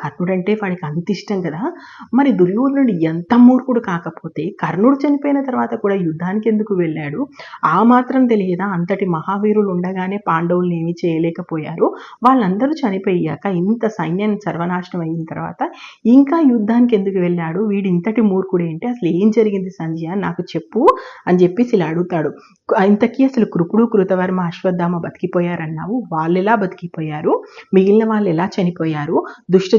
కర్ణుడు అంటే వాడికి అంత ఇష్టం కదా. మరి దుర్యోధనుడు ఎంత మూర్ఖుడు కాకపోతే కర్ణుడు చనిపోయిన తర్వాత కూడా యుద్ధానికి ఎందుకు వెళ్ళాడు? ఆ మాత్రం తెలియదా? అంతటి మహావీరులు ఉండగానే పాండవుల్ని ఏమీ చేయలేకపోయారు. వాళ్ళందరూ చనిపోయాక ఇంత సైన్యం సర్వనాశనం అయిన తర్వాత ఇంకా యుద్ధానికి ఎందుకు వెళ్ళాడు? వీడు ఇంతటి మూర్ఖుడు ఏంటి? అసలు ఏం జరిగింది సంజయ నాకు చెప్పు అని చెప్పేసి ఇలా అడుగుతాడు. ఇంతకీ అసలు కృపుడు కృతవర్మ అశ్వత్థామ బతికిపోయారన్నావు? వాళ్ళు ఎలా బతికిపోయారు? మిగిలిన వాళ్ళు ఎలా చనిపోయారు?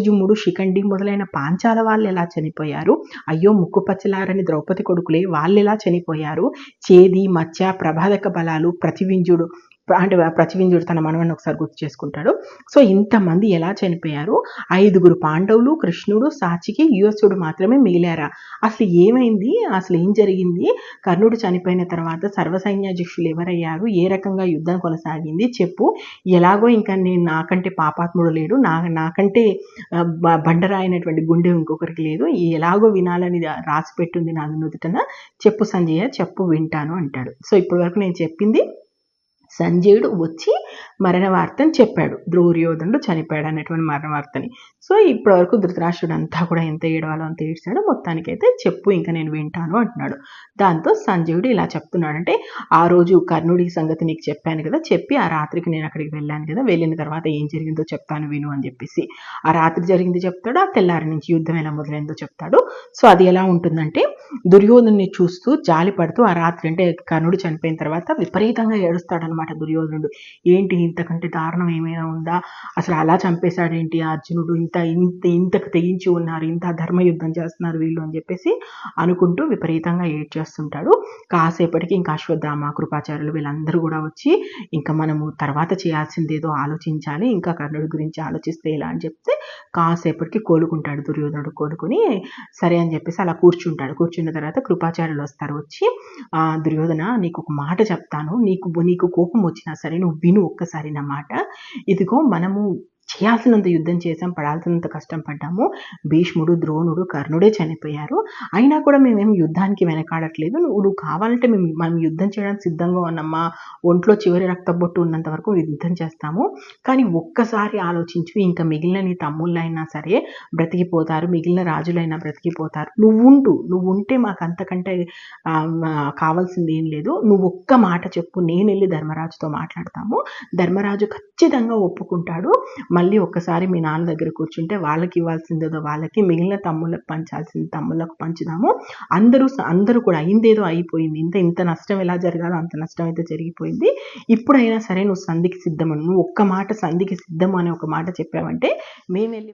దుష్టజుమ్ముడు శిఖండి మొదలైన పాంచాల వాళ్ళు ఎలా చనిపోయారు? అయ్యో ముక్కు పచ్చలారని ద్రౌపది కొడుకులే వాళ్ళు ఎలా చనిపోయారు? చేది మత్స్య ప్రభాదక బలాలు ప్రతివింజుడు అంటే ప్రతివింజుడు తన మనవని ఒకసారి గుర్తు చేసుకుంటాడు. సో ఇంతమంది ఎలా చనిపోయారు? ఐదుగురు పాండవులు కృష్ణుడు సాచికి యువసుడు మాత్రమే మిగిలారా? అసలు ఏమైంది? అసలు ఏం జరిగింది? కర్ణుడు చనిపోయిన తర్వాత సర్వసైన్యాధ్యక్షులు ఎవరయ్యారు? ఏ రకంగా యుద్ధం కొనసాగింది? చెప్పు. ఎలాగో ఇంకా నేను నాకంటే పాపాత్ముడు లేడు. నా నాకంటే బండరాయినటువంటి గుండె ఇంకొకరికి లేదు. ఎలాగో వినాలని రాసి పెట్టుంది నా నుదుటన. చెప్పు సంజయ చెప్పు వింటాను అంటాడు. సో ఇప్పటివరకు నేను చెప్పింది సంజయుడు వచ్చి మరణ వార్తను చెప్పాడు. ద్రౌర్యోధనుడు చనిపోయాడు అనేటువంటి మరణ వార్తని సో ఇప్పటివరకు ధృతరాష్ట్రుడు అంతా కూడా ఎంత ఏడవాలో అంత ఏడ్చాడో మొత్తానికైతే చెప్పు ఇంకా నేను వింటాను అంటున్నాడు. దాంతో సంజయుడు ఇలా చెప్తున్నాడు అంటే ఆ రోజు కర్ణుడి సంగతి నీకు చెప్పాను కదా చెప్పి ఆ రాత్రికి నేను అక్కడికి వెళ్ళాను కదా వెళ్ళిన తర్వాత ఏం జరిగిందో చెప్తాను విను అని చెప్పేసి. ఆ రాత్రి జరిగింది చెప్తాడు ఆ తెల్లారి నుంచి యుద్ధం ఎలా మొదలైందో చెప్తాడు. సో అది ఎలా ఉంటుందంటే దుర్యోధనుని చూస్తూ జాలి పడుతూ ఆ రాత్రి అంటే కర్ణుడు చనిపోయిన తర్వాత విపరీతంగా ఏడుస్తాడనమాట దుర్యోధనుడు. ఏంటి ఇంతకంటే దారుణం ఏమైనా ఉందా? అసలు అలా చంపేశాడేంటి అర్జునుడు? ఇంత ఇంత ఇంతకు తెగించి ఉన్నారు ఇంత ధర్మ యుద్ధం చేస్తున్నారు వీళ్ళు అని చెప్పేసి అనుకుంటూ విపరీతంగా ఏడ్చేస్తుంటాడు. కాసేపటికి ఇంకా అశ్వత్థామ కృపాచార్యులు వీళ్ళందరూ కూడా వచ్చి ఇంకా మనము తర్వాత చేయాల్సిందేదో ఆలోచించాలి ఇంకా కర్ణుడి గురించి ఆలోచిస్తే ఎలా అని చెప్తే కాసేపటికి కోలుకుంటాడు దుర్యోధనుడు కోలుకొని. సరే అని చెప్పేసి అలా కూర్చుంటాడు కూర్చున్న తర్వాత కృపాచార్యులు వస్తారు వచ్చి ఆ దుర్యోధన నీకు ఒక మాట చెప్తాను. నీకు నీకు కోపం వచ్చినా సరే నువ్వు విను ఒక్కసారి నా మాట. ఇదిగో మనము చేయాల్సినంత యుద్ధం చేసాం పడాల్సినంత కష్టం పడ్డాము. భీష్ముడు ద్రోణుడు కర్ణుడే చనిపోయారు. అయినా కూడా మేమేం యుద్ధానికి వెనకాడట్లేదు. నువ్వు కావాలంటే మేము మనం యుద్ధం చేయడానికి సిద్ధంగా ఉన్నామా? ఒంట్లో చివరి రక్తబొట్టు ఉన్నంత వరకు యుద్ధం చేస్తాము. కానీ ఒక్కసారి ఆలోచించు ఇంకా మిగిలిన నీ తమ్ముళ్ళైనా సరే బ్రతికిపోతారు. మిగిలిన రాజులైనా బ్రతికిపోతారు. నువ్వు ఉండు నువ్వు ఉంటే మాకు అంతకంటే కావాల్సింది ఏం లేదు. నువ్వు ఒక్క మాట చెప్పు. నేను వెళ్ళి ధర్మరాజుతో మాట్లాడతాము. ధర్మరాజు ఖచ్చితంగా ఒప్పుకుంటాడు. మళ్ళీ ఒక్కసారి మీ నాన్న దగ్గర కూర్చుంటే వాళ్ళకి ఇవ్వాల్సిందేదో వాళ్ళకి మిగిలిన తమ్ముళ్ళకి పంచాల్సింది తమ్ముళ్ళకు పంచుదాము. అందరూ అందరూ కూడా అయిందేదో అయిపోయింది. ఇంత ఇంత నష్టం ఎలా జరగాలో అంత నష్టం అయితే జరిగిపోయింది. ఇప్పుడైనా సరే నువ్వు సంధికి సిద్ధమను. నువ్వు ఒక్క మాట సంధికి సిద్ధము అనే ఒక మాట చెప్పావంటే మేము వెళ్ళి